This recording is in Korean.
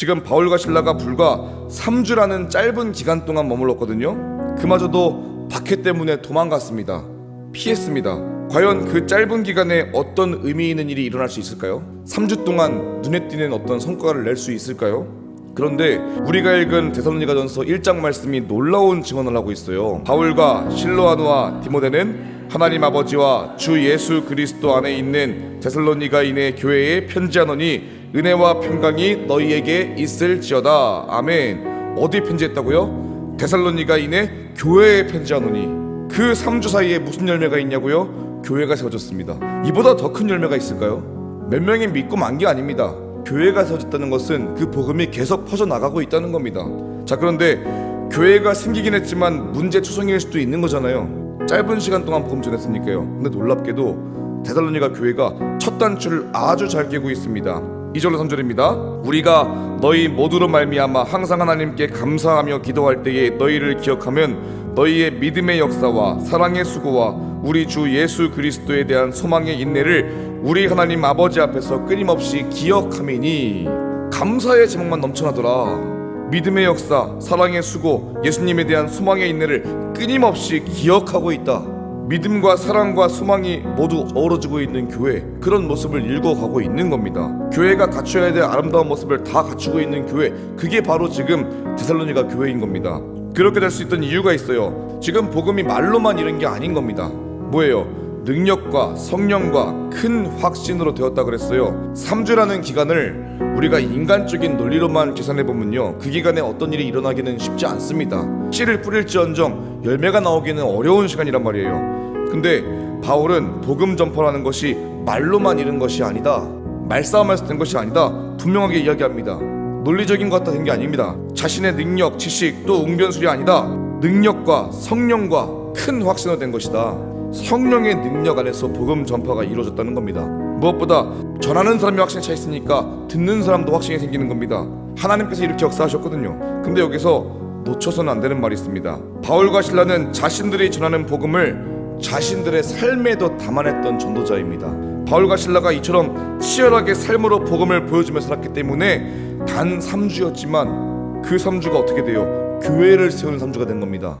지금 바울과 신라가 불과 3주라는 짧은 기간 동안 머물렀거든요. 그마저도 박해 때문에 도망갔습니다. 피했습니다. 과연 그 짧은 기간에 어떤 의미 있는 일이 일어날 수 있을까요? 3주 동안 눈에 띄는 어떤 성과를 낼 수 있을까요? 그런데 우리가 읽은 데살로니가전서 1장 말씀이 놀라운 증언을 하고 있어요. 바울과 실로아누와 디모데는 하나님 아버지와 주 예수 그리스도 안에 있는 데살로니가인의 교회에 편지하노니 은혜와 평강이 너희에게 있을지어다. 아멘. 어디 편지했다고요? 데살로니가인의 교회에 편지하노니 그 3주 사이에 무슨 열매가 있냐고요? 교회가 세워졌습니다. 이보다 더 큰 열매가 있을까요? 몇 명이 믿고 만 게 아닙니다. 교회가 세워졌다는 것은 그 복음이 계속 퍼져 나가고 있다는 겁니다. 자 그런데 교회가 생기긴 했지만 문제 초성일 수도 있는 거잖아요. 짧은 시간 동안 복음 전했으니까요. 근데 놀랍게도 데살로니가 교회가 첫 단추를 아주 잘 깨고 있습니다. 2절로 3절입니다. 우리가 너희 모두로 말미암아 항상 하나님께 감사하며 기도할 때에 너희를 기억하면 너희의 믿음의 역사와 사랑의 수고와 우리 주 예수 그리스도에 대한 소망의 인내를 우리 하나님 아버지 앞에서 끊임없이 기억함이니 감사의 제목만 넘쳐나더라. 믿음의 역사, 사랑의 수고, 예수님에 대한 소망의 인내를 끊임없이 기억하고 있다. 믿음과 사랑과 소망이 모두 어우러지고 있는 교회 그런 모습을 읽어가고 있는 겁니다. 교회가 갖춰야 될 아름다운 모습을 다 갖추고 있는 교회 그게 바로 지금 데살로니가 교회인 겁니다. 그렇게 될 수 있던 이유가 있어요. 지금 복음이 말로만 이런 게 아닌 겁니다. 뭐예요? 능력과 성령과 큰 확신으로 되었다 그랬어요. 3주라는 기간을 우리가 인간적인 논리로만 계산해 보면요. 그 기간에 어떤 일이 일어나기는 쉽지 않습니다. 씨를 뿌릴지언정 열매가 나오기는 어려운 시간이란 말이에요. 근데 바울은 복음 전파라는 것이 말로만 이른 것이 아니다. 말싸움에서 된 것이 아니다. 분명하게 이야기합니다. 논리적인 것 같다 된게 아닙니다. 자신의 능력, 지식, 또 웅변술이 아니다. 능력과 성령과 큰 확신으로 된 것이다. 성령의 능력 안에서 복음 전파가 이루어졌다는 겁니다. 무엇보다 전하는 사람이 확신에 차 있으니까 듣는 사람도 확신이 생기는 겁니다. 하나님께서 이렇게 역사하셨거든요. 근데 여기서 놓쳐서는 안 되는 말이 있습니다. 바울과 신라는 자신들이 전하는 복음을 자신들의 삶에도 담아냈던 전도자입니다. 바울과 신라가 이처럼 치열하게 삶으로 복음을 보여주며 살았기 때문에 단 3주였지만 그 3주가 어떻게 돼요? 교회를 세우는 3주가 된 겁니다.